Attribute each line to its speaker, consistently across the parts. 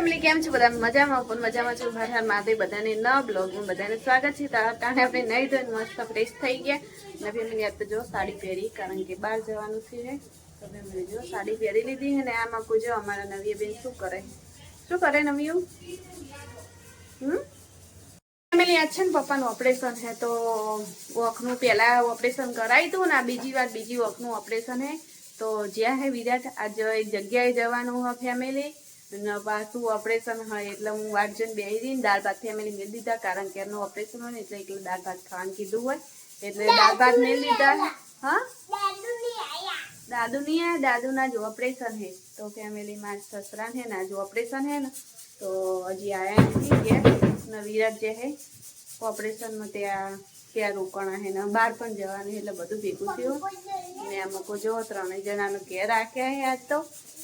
Speaker 1: Family કેમ છો? બધા મજામાં? પણ મજામાં છું. હર માતે બધાને ન બ્લોગમાં બધાને સ્વાગત છે. તારા કારણે આપણે નહીં ધોઈને મસ્ત ફ્રેશ થઈ ગયા. ને ફેમિલી યાદ તો જો સાડી પહેરી, કારણ કે બહાર જવાનું છે. તો ફેમિલી જો સાડી પહેરી લીધી અને આમાં કોઈ અમારા નવીએ બેન શું કરે? શું કરે નવીયું? હમ? ફેમિલી આ છે ને પપ્પાનું ઓપરેશન હે તો વખનું પહેલાં ઓપરેશન કરાવી હતું ને આ બીજી વાર બીજી વખનું ઓપરેશન હે તો જ્યાં હે વિરાટ, આજ એક જગ્યાએ જવાનું હોય ફેમિલી પાછું ઓપરેશન હોય એટલે હું વાટ જોઈને બેસી હતી ને દાળ ભાત ફેમિલી મેળ દીધા કારણ કે એમનું ઓપરેશન હોય ને એટલે એટલે દાળ ભાત ખાવાનું કીધું હોય. એટલે દાળ ભાત મેળ દીધા હા? દાદુ નહીં આયા. દાદુના જો ઓપરેશન હે તો ફેમિલીમાં સસરા હે ને જો ઓપરેશન હે ને તો હજી આયા નથી ગયા. ને વિરાટ જે હે ઓપરેશનમાં ત્યાં ત્યાં રોકાણા હે ને બહાર પણ જવાનું એટલે બધું ભેગું થયું. ને આમાં કોઈ જો ત્રણેય જણાનું ઘેર રાખ્યા હે આજ તો.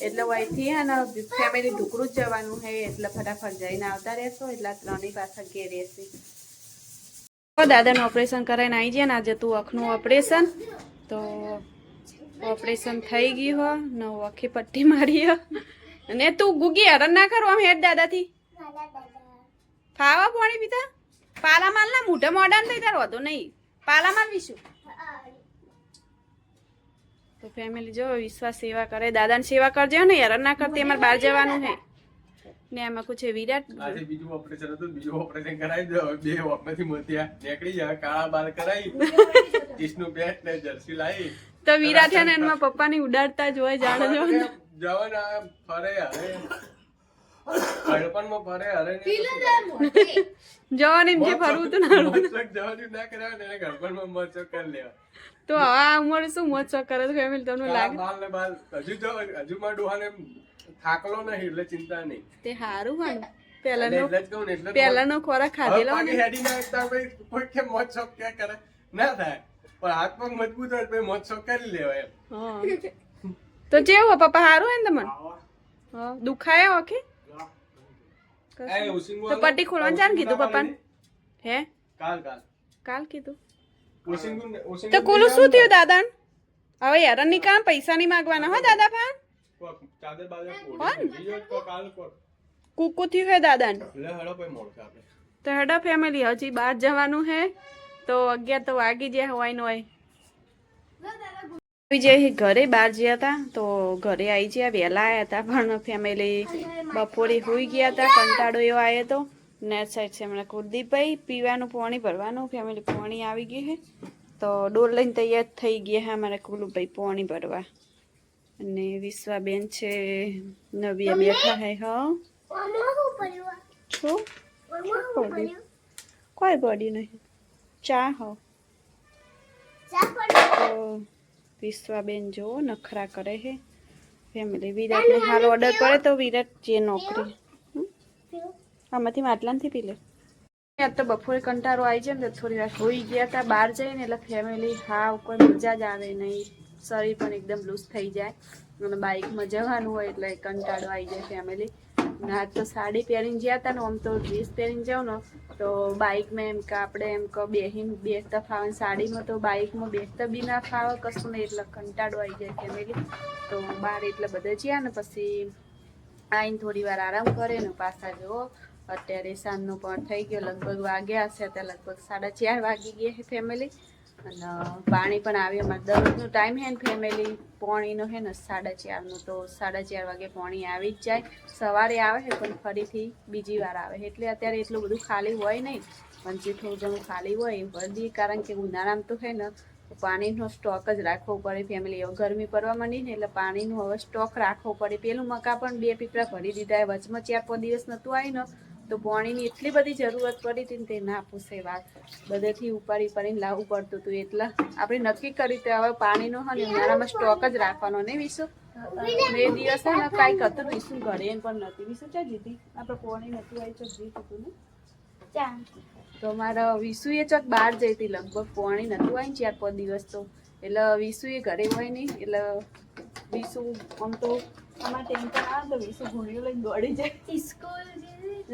Speaker 1: એટલે અહીંથી હે ને ફેમિલી ઢુકરું જ જવાનું હે એટલે ફટાફટ જઈને આવતા રહેશો એટલે ત્રણેય પાછા ઘેર રહેશે. દાદાનું ઓપરેશન કરાવીને આવી જાય ને આજે તું અખનું ઓપરેશન. તો ઓપરેશન થઈ ગયું હો ને વખી પટ્ટી મારી હો. અને તું ગુગી હરણ ના કરો આમ હેડ દાદાથી. ફાવા પાણી પીતા પાલામાલ ના મોઢા મોઢાને થઈ તાર વધુ નહીં. પાલામાલ વિશું. તો ફેમિલી જો વિશ્વાસ સેવા કરે દાદાની સેવા કરજો ને યાર ના કરતી અમારે બહાર જવાનું હે ને એમાં કુછ વિરાટ?
Speaker 2: આજે બીજું ઓપરેશન હતું બીજું ઓપરેશન કરાવી દો. બે ઓપરેશન મોતિયા નીકળી જાય કાળા બાલ કરાવી. ટીસનું બેટ ને જર્સી લાવી.
Speaker 1: તો વિરાટ છે ને એમાં પપ્પાની ઉડાડતા જ હોય જાણે
Speaker 2: જવાના ફરે હરે
Speaker 1: જવાને જે ફરવું તું ના
Speaker 2: કરાવે ગળપણમાં કરી લેવા.
Speaker 1: તો આ ઉંમરે શું મોજ શોખ કરે ફેમિલી? તમને લાગે?
Speaker 2: બાલ ને બાલ. હજુ જો હજુ માં ડોહાને થાકલો નહીં એટલે ચિંતા નહીં.
Speaker 1: તે સારું હોય પહેલાનો
Speaker 2: એટલે જ કહું ને એટલે જ
Speaker 1: પહેલાનો ખોરાક ખાધેલો ને?
Speaker 2: હેડી ના એકતા ભાઈ કોઈ કે મોજ શોખ ક્યાં કરે? ના થાય. પણ હાથ પગ મજબૂત હોય ભાઈ મોજ શોખ કરી લેવાય એમ.
Speaker 1: તો જેવું પપ્પા સારું હોય ને તમને? હા દુખાય ઓકે તો પટ્ટી ખોલવાનું ચાલ કીધું પપ્પાને હે
Speaker 2: કાલ કાલ
Speaker 1: કાલ કીધું તો કુલું શું થયું દાદા હવે ની કામ પૈસા નહીં માંગવાના હો દાદા ફાન કુકુ થયું હે દાદા તો હેડો ફેમિલી હજી બહાર જવાનું હે તો અગિયાર તો વાગી જાય હોય ને હોય જાય ઘરે બહાર ગયા હતા તો ઘરે આવી ગયા વહેલા આવ્યા હતા પણ ફેમિલી બપોરે હોઈ ગયા હતા કંટાળો એવો આવ્યો હતો નેટ સાઈડ છે હમણાં કુલદીપભાઈ પીવાનું પાણી ભરવાનું ફેમિલી પાણી આવી ગયું છે. તો ડોર લઈને તૈયાર થઈ ગયા છે અમારે કુલુભાઈ પાણી ભરવા. અને વિશ્વાબેન છે નવી બેઠા હે. હા કોઈ પડ્યું નહીં. ચા હો. વિશ્વાબેન જો નખરા કરે હે. ફેમિલી વિરાટને હાલ ઓર્ડર કરે તો વિરાટ જે નોકરી? આમાંથી માટલાથી પી લે? યાર તો બપોરે કંટાળો આવી જાય ને તો થોડી વાર હોઈ ગયા હતા બહાર જઈને એટલે ફેમિલી હા કોઈ મજા જ આવે નહીં. શરીર પણ એકદમ લૂઝ થઈ જાય. અને બાઇકમાં જવાનું હોય એટલે કંટાળો આવી જાય ફેમિલી ના તો સાડી પહેરીને ગયા હતા ને આમ તો ડ્રેસ પહેરીને જાઉં ને તો બાઇકમાં એમ કે આપણે એમ કે બેહીન બેસતા ફાવે સાડીમાં તો બાઇકમાં બેસતા બી ના ફાવે કશું નહીં એટલે કંટાળો આવી જાય ફેમિલી તો બહાર એટલે બધા જ્યાં ને પછી આવીને થોડી વાર આરામ કરે ને પાછા જુઓ. અત્યારે સાંજનો પણ થઈ ગયો, લગભગ વાગ્યા હશે અત્યારે લગભગ સાડા ચાર વાગી ગયા છે ફેમિલી અને પાણી પણ આવે અમારે દરરોજનો ટાઈમ હે ને ફેમિલી પોણીનો છે ને સાડા ચારનો તો સાડા ચાર વાગે પોણી આવી જ જાય. સવારે આવે છે પણ ફરીથી બીજી વાર આવે એટલે અત્યારે એટલું બધું ખાલી હોય નહીં. પણ જે થોડું ઘણું ખાલી હોય એ ભરી કારણ કે ઉનાળામાં તો છે ને પાણીનો સ્ટોક જ રાખવો પડે ફેમિલી હવે ગરમી પડવા માંડી ને એટલે પાણીનો હવે સ્ટોક રાખવો પડે. પેલું મકા પણ બે પીપળા ભરી દીધા વચમાં ચાર પાંચ દિવસ નહોતું આવીને તો પોણીની એટલી બધી જરૂરત પડી હતી ને તે ના પૂછે વાત. બધેથી ઉપાડી ઉપાડીને લાવવું પડતું હતું એટલે. આપણે નક્કી કર્યું તો હવે પાણીનો હોય ને મારામાં સ્ટોક જ રાખવાનો નહીં વિશુ? બે દિવસ હે ને કાંઈક હતું વિશુ ઘરે એમ પણ નથી વિશુ ચા જીતી આપણે પોણી નથી આવી તો જીત હતું ને? તો મારા વિશુએ ચક બહાર જઈ હતી લગભગ પોણી નતું આવી ને ચાર પાંચ દિવસ તો. એટલે વિશુએ ઘરે હોય નહીં. એટલે વિશુ આમ તો અમારે ટેન્શન આવે તો વિશુ ઘોડીઓ લઈને દોડી જાય.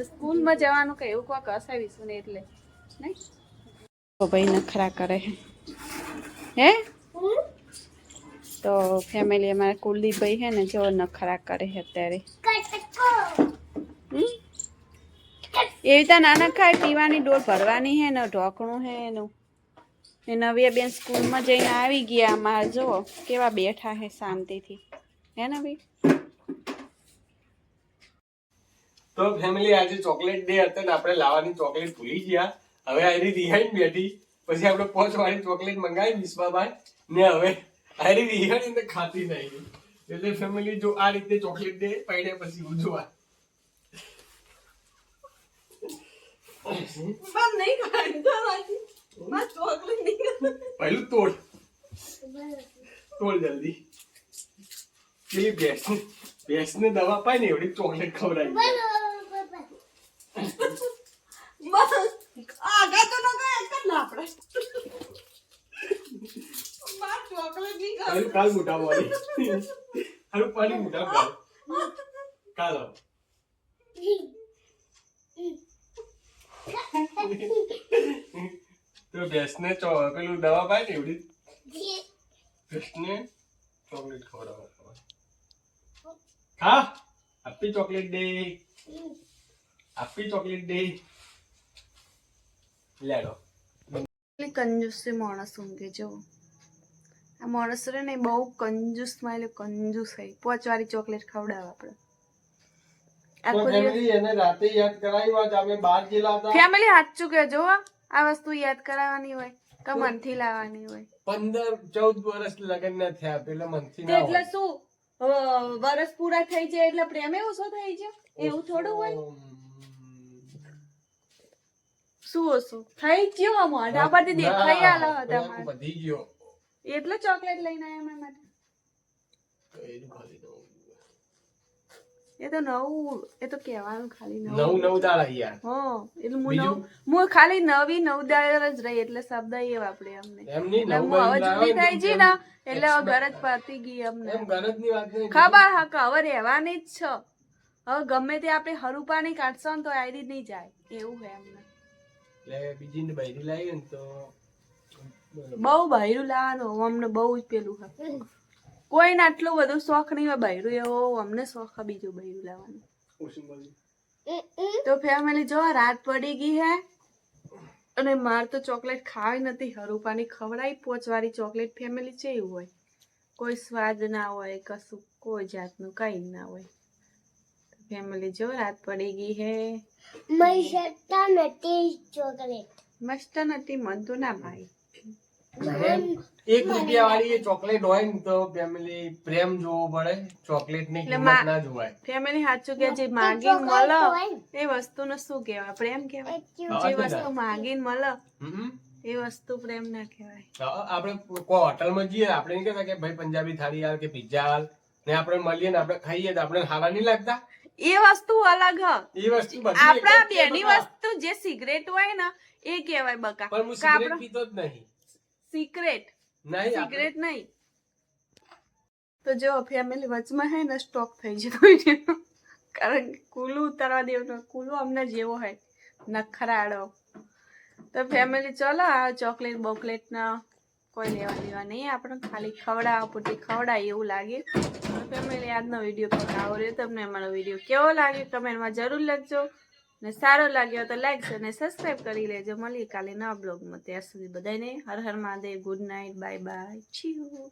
Speaker 1: સ્કૂલમાં જવાનું કે એવું કોઈક હશે વિશું ને એટલે નહીં? ભાઈ નખરા કરે હે. તો ફેમિલી અમારા કુલદીપભાઈ છે ને જો નખરા કરે છે અત્યારે? એવી રીતે નાના ખાય પીવાની ડોર ભરવાની છે ને ઢોકણું છે એનું. એ નવ્યા બેન સ્કૂલમાં જઈને આવી ગયા અમારે જો કેવા બેઠા હે શાંતિથી. હે ને ભાઈ?
Speaker 2: તો ફેમિલી આજે ચોકલેટ ડે હતો ને આપણે લાવવાની ચોકલેટ ભૂલી ગયા. હવે આરી રિહાઈ બેઠી. પછી આપણે પોચ વાળી ચોકલેટ મંગાવી વિશ્વાભાઈ ને હવે આરી રિહાઈ ને ખાતી નહીં એટલે ફેમિલી જો આ રીતે ચોકલેટ ડે પૈડે પછી ઉજવા પહેલું તોડ. તોડ જલ્દી. પેલી ભેંસ ભેંસને દવા પાય ને એવડી ચોકલેટ ખવડાવી પાણી મોટા કાલ કાલ. તો ભેંસને ચો- પેલું દવા પાય ને એવડી? બેસને ચોકલેટ ખવડાવવા. ખા, આપી ચોકલેટ દે. આપી ચોકલેટ દે લેડો.
Speaker 1: કંજૂસ માણસ ઊંઘે જો આ માણસ રે ને બહુ કંજુસમાં એટલે કંજૂસ પાંચ વાળી ચોકલેટ ખવડાવે આપણે. ફેમિલી સાચું આ વસ્તુ યાદ કરાવવાની હોય કે મનથી લાવવાની હોય.
Speaker 2: પંદર ચૌદ વર્ષ લગન ના થયા પેલા મનથી
Speaker 3: એટલે શું? અ, વરસ પૂરા થઈ જાય એટલે પ્રેમે ઓછો થઈ જાય એવું થોડું હોય?
Speaker 1: શું ઓછું
Speaker 3: થઈ ગયો મોઢા પરથી દેખાઈ આલા
Speaker 2: હતા
Speaker 3: પેલા
Speaker 2: વધી ગયો.
Speaker 1: એટલે ચોકલેટ લઈને આયા મેં માટે?
Speaker 2: એનું ખાલી નવું.
Speaker 1: એ તો નવું એ તો કહેવાનું ખાલી
Speaker 2: નવું.
Speaker 1: નવું
Speaker 2: નવ દાળ યાર.
Speaker 1: હા એટલે હું નવ હું ખાલી નવી નવદાર જ રહી એટલે શબ્દ એ વાપરે અમને.
Speaker 2: એમ નહીં
Speaker 1: એટલે
Speaker 2: નવું
Speaker 1: હવે જૂની થઈ
Speaker 2: ને
Speaker 1: ગઈ ને એટલે ઘર જ પતી ગઈ અમને.
Speaker 2: એમ ગરજની વાત નહીં.
Speaker 1: ખબર હા કવર હવે રહેવાની જ છે. હવે ગમે તે આપણે નહીં કાઢશો ને તો આઈડી નહીં જાય. એવું હે અમને.
Speaker 2: એટલે બીજી બૈરી લાવી ને તો
Speaker 1: બહુ બૈરું લાવવાનું અમને બહુ જ પેલું કોઈ કોઈને આટલું બધું શોખ નહીં હોય બૈરું એવો અમને શોખ હોય બીજું બૈરું લાવવાનું. તો ફેમિલી જો, રાત પડી ગઈ હે, અને માર તો ચોકલેટ ખાવી નથી. હરુપાની ખવડાવી પોચવાળી ચોકલેટ ફેમિલી છે હોય. કોઈ સ્વાદ ના હોય, કશું, કોઈ જાતનું, કઈ ના હોય. ફેમિલી જો રાત પડી ગઈ હે. મસ્ત નથી મન તો ના ભાઈ.
Speaker 2: એક રૂપિયા વાળી એ ચોકલેટ હોય ને તો ફેમિલી પ્રેમ જોવો પડે
Speaker 1: ચોકલેટની
Speaker 2: કિંમત ના જોવાય.
Speaker 1: ફેમિલી સાચું કે જે માગીને મળો એ વસ્તુને શું કહેવાય? પ્રેમ કહેવાય? જે વસ્તુ માંગી મળો એ વસ્તુ પ્રેમ ના કહેવાય.
Speaker 2: હા, આપણે કોઈ હોટલમાં જઈએ આપણે નહીં કહેતા કે ભાઈ પંજાબી થાળી હાલ કે પિઝા હાલ ને આપણે મળીએ ને આપણે ખાઈએ તો આપણે સારા નહીં લાગતા.
Speaker 1: એ વસ્તુ અલગ હ.
Speaker 2: એ વસ્તુ
Speaker 1: આપણા બેની વસ્તુ જે સિગરેટ હોય ને એ કહેવાય બકા
Speaker 2: પણ હું સિગરેટ પીતો જ નહીં.
Speaker 1: સિગરેટ.
Speaker 2: નહીં
Speaker 1: સિગરેટ નહીં. તો જો ફેમિલી વચમાં હે ને સ્ટોક થઈ જતો કારણ કે કુલું ઉતારવા દેવું કુલુ અમને જેવો હોય. નખરાડો તો ફેમિલી ચલો આ ચોકલેટ બોકલેટ ના કોઈ લેવા દેવા નહીં. આપણે ખાલી ખવડાવવા પૂરતી ખવડાય એવું લાગે. ફેમિલી આજનો વીડિયો પણ આવો રહ્યો તમને અમારો વીડિયો કેવો લાગે કમેન્ટમાં જરૂર લખજો. ને સારો લાગ્યો તો લાઈક અને સબસ્ક્રાઈબ કરી લેજો. મળીએ કાલે નવા બ્લોગમાં ત્યાં સુધી બધાને Har Har Mahadev. Good night bye bye છીયું